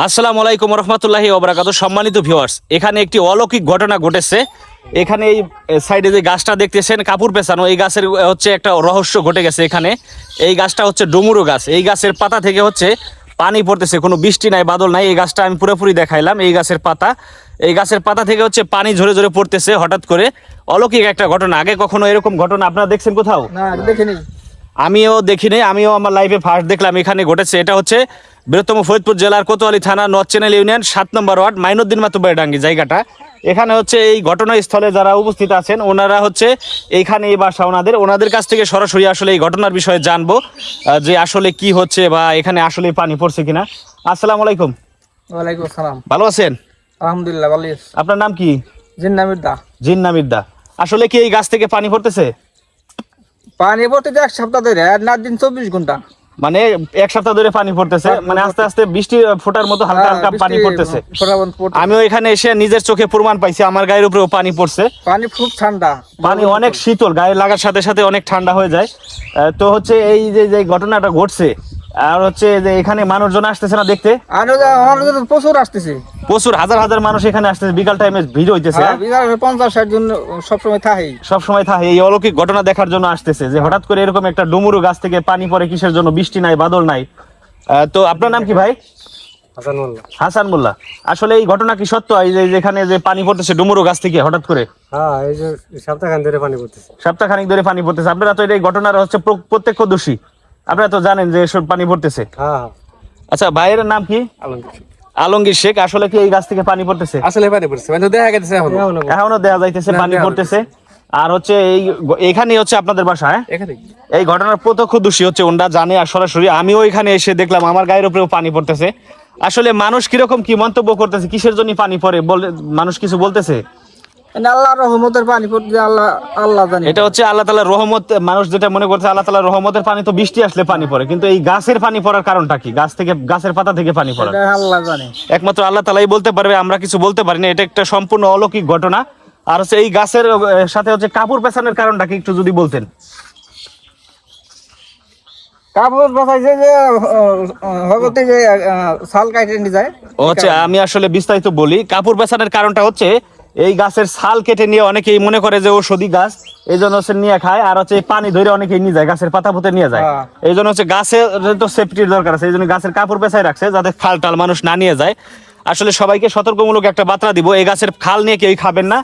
আসসালামু আলাইকুম রহমতুল্লাহি ওবরাকাত সম্মানিত ভিউয়ার্স এখানে একটি অলৌকিক ঘটনা ঘটেছে। এখানে এই সাইডে যে গাছটা দেখতেছেন, কাপড় পেছানো এই গাছের হচ্ছে একটা রহস্য ঘটে গেছে এখানে। এই গাছটা হচ্ছে ডুমুরু গাছ। এই গাছের পাতা থেকে হচ্ছে পানি পড়তেছে, কোনো বৃষ্টি নাই, বাদল নাই, এই গাছটা আমি পুরোপুরি দেখাইলাম, এই গাছের পাতা। এই গাছের পাতা থেকে হচ্ছে পানি ঝরে ঝরে পড়তেছে হঠাৎ করে। অলৌকিক একটা ঘটনা, আগে কখনো এরকম ঘটনা আপনারা দেখছেন কোথাও? না, দেখিনি। আমিও দেখিনি আমিও আমার লাইফে ফার্স্ট দেখলাম এখানে ঘটেছে। এটা হচ্ছে বৃহত্তম ফরিদপুর জেলার কোতোয়ালি থানা নর্থ চ্যানেল ইউনিয়ন সাত নম্বর ওয়ার্ড মাইনুদ্দিন মাতুবাইডাঙ্গি জায়গাটা। এখানে হচ্ছে এই ঘটনাস্থলে যারা উপস্থিত আছেন ওনারা হচ্ছে এইখানে এই বাসা ওনাদের। ওনাদের কাছ থেকে সরাসরি আসলে এই ঘটনার বিষয়ে জানব যে আসলে কি হচ্ছে বা এখানে আসলে পানি পড়ছে কিনা। আসসালামু আলাইকুম। ওয়ালাইকুম আসসালাম। ভালো আছেন? আলহামদুলিল্লাহ ভালো আপনার নাম কি? জিন্নামির দা। জিন্না মির্দা আসলে কি এই গাছ থেকে পানি পড়তেছে? পানি পড়তে তো এক সপ্তাহ ধরে আর না দিন চব্বিশ ঘণ্টা। মানে এক সপ্তাহ ধরে পানি পড়তেছে মানে আস্তে আস্তে বৃষ্টি ফোটার মতো হালকা হালকা হ্যাঁ, পানি পড়তেছে। আমিও এখানে এসে নিজের চোখে প্রমাণ পাইছি আমার গায়ের উপরেও পানি পড়ছে। পানি খুব ঠান্ডা। পানি অনেক শীতল গায়ে লাগার সাথে সাথে অনেক ঠান্ডা হয়ে যায়। তো হচ্ছে এই যে যে ঘটনাটা ঘটছে আর হচ্ছে যে এখানে মানুষজন আসতেছে না দেখতে। প্রচুর আসতেছে। প্রচুর হাজার হাজার মানুষ এখানে আসতেছে বিকাল টাইমে ভিড় হইতেছে। হ্যাঁ, পঞ্চাশ ষাট জন সবসময় থাকে এই অলৌকিক ঘটনা দেখার জন্য আসতেছে যে হঠাৎ করে এরকম একটা ডুমুরু গাছ থেকে পানি পড়ে কিসের জন্য? বৃষ্টি নাই বাদল নাই। তো আপনার নাম কি ভাই? হাসান মোল্লা। হাসান মোল্লা। আসলে এই ঘটনা কি সত্য? এই যে যেখানে যে পানি পড়তেছে ডুমুরু গাছ থেকে হঠাৎ করে? হ্যাঁ এই যে সপ্তাহখান ধরে পানি পড়তেছে। সপ্তাহখানিক ধরে পানি পড়তেছে। আপনারা তো এই ঘটনার হচ্ছে প্র- প্রত্যক্ষদর্শী। আপনারা তো জানেন যে এসব পানি পড়তেছে। হ্যাঁ। আচ্ছা ভাইয়ের নাম কি? আলমগীর। শেখ আসলে কি এই গাছ থেকে পানি পড়তেছে? আসলে পানি পড়ছে মানে দেখা গেছে এখন। এখনও দেয়া যাইতেছে পানি পড়তেছে। আর হচ্ছে এই এখানেই হচ্ছে আপনাদের বাসা হ্যাঁ? এই ঘটনার প্রত্যক্ষদর্শী হচ্ছে ওনরা জানে আর সরাসরি আমিও এখানে এসে দেখলাম আমার গায়ের উপরেও পানি পড়তেছে। আসলে মানুষ কীরকম কি মন্তব্য করতেছে কিসের জন্য পানি পড়ে? বলে মানুষ কিছু বলতেছে? আল্লাহ রহমতের পানি পড়তে আল্লাহ আল্লাহ জানে। এটা হচ্ছে আল্লাহ তালার রহমত মানুষ যেটা মনে করছে আল্লাহ তালার রহমতের পানি তো বৃষ্টি আসলে পানি পড়ে কিন্তু এই গাছের পানি পড়ার কারণটা কি? গাছ থেকে গাছের পাতা থেকে পানি পড়া। আল্লাহ জানে। একমাত্র আল্লাহ তালাই বলতে পারবে আমরা কিছু বলতে পারি না এটা একটা সম্পূর্ণ অলৌকিক ঘটনা। আর হচ্ছে এই গাছের সাথে হচ্ছে কাপড় পেছানোর কারণটা কি একটু যদি বলতেন। কাপড় যে হগতে যে শাল কাটে যায়। হচ্ছে আমি আসলে বিস্তারিত বলি কাপড় পেছানোর কারণটা হচ্ছে এই গাছের ছাল কেটে নিয়ে অনেকেই মনে করে যে ঔষধি গাছ এই জন্য হচ্ছে নিয়ে খায় আর হচ্ছে পানি ধরে অনেকেই নিয়ে যায় গাছের পাতা পুঁতে নিয়ে যায়। হ্যাঁ। এই জন্য হচ্ছে গাছের তো সেফটির দরকার আছে এই জন্য গাছের কাপড় পেছায় রাখছে যাতে খাল টাল মানুষ না নিয়ে যায়। আসলে সবাইকে সতর্কমূলক একটা বার্তা দিব এই গাছের খাল নিয়ে কেউই খাবেন না।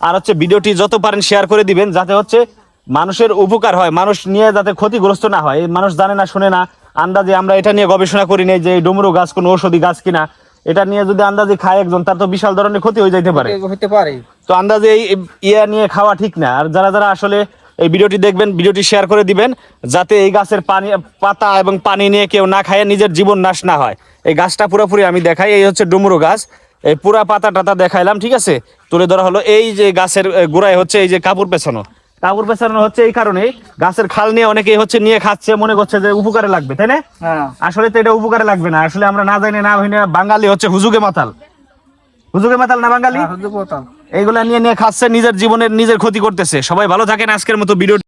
আর হচ্ছে ভিডিওটি যত পারেন শেয়ার করে দিবেন যাতে হচ্ছে মানুষের উপকার হয় মানুষ নিয়ে যাতে ক্ষতিগ্রস্ত না হয়। মানুষ জানে না শুনে না আন্দাজে আমরা এটা নিয়ে গবেষণা করি নাই যে ডুমরু গাছ কোনো ঔষধি গাছ কিনা। এটা নিয়ে যদি আন্দাজে খায় একজন তার তো বিশাল ধরনের ক্ষতি হয়ে যাইতে পারে। হতে পারে। তো আন্দাজে এই ইয়া নিয়ে খাওয়া ঠিক না। আর যারা যারা আসলে এই ভিডিওটি দেখবেন ভিডিওটি শেয়ার করে দিবেন যাতে এই গাছের পানি পাতা এবং পানি নিয়ে কেউ না খায় নিজের জীবন নাশ না হয়। এই গাছটা পুরোপুরি আমি দেখাই এই হচ্ছে ডুমরু গাছ। এই পুরা পাতা টাতা দেখাইলাম ঠিক আছে? তুলে ধরা হলো এই যে গাছের গোড়ায় হচ্ছে এই যে কাপড় পেছানো। কাপড় পেছানো হচ্ছে এই কারণে গাছের খাল নিয়ে অনেকে হচ্ছে নিয়ে খাচ্ছে মনে করছে যে উপকারে লাগবে তাই না? হ্যাঁ। আসলে তো এটা উপকারে লাগবে না। আসলে আমরা না জানি না হইনি বাঙালি হচ্ছে হুজুগে মাতাল। হুজুগে মাতাল না বাঙালি? হ্যাঁ, এইগুলা নিয়ে নিয়ে খাচ্ছে নিজের জীবনের নিজের ক্ষতি করতেছে। সবাই ভালো থাকেন আজকের মতো ভিডিও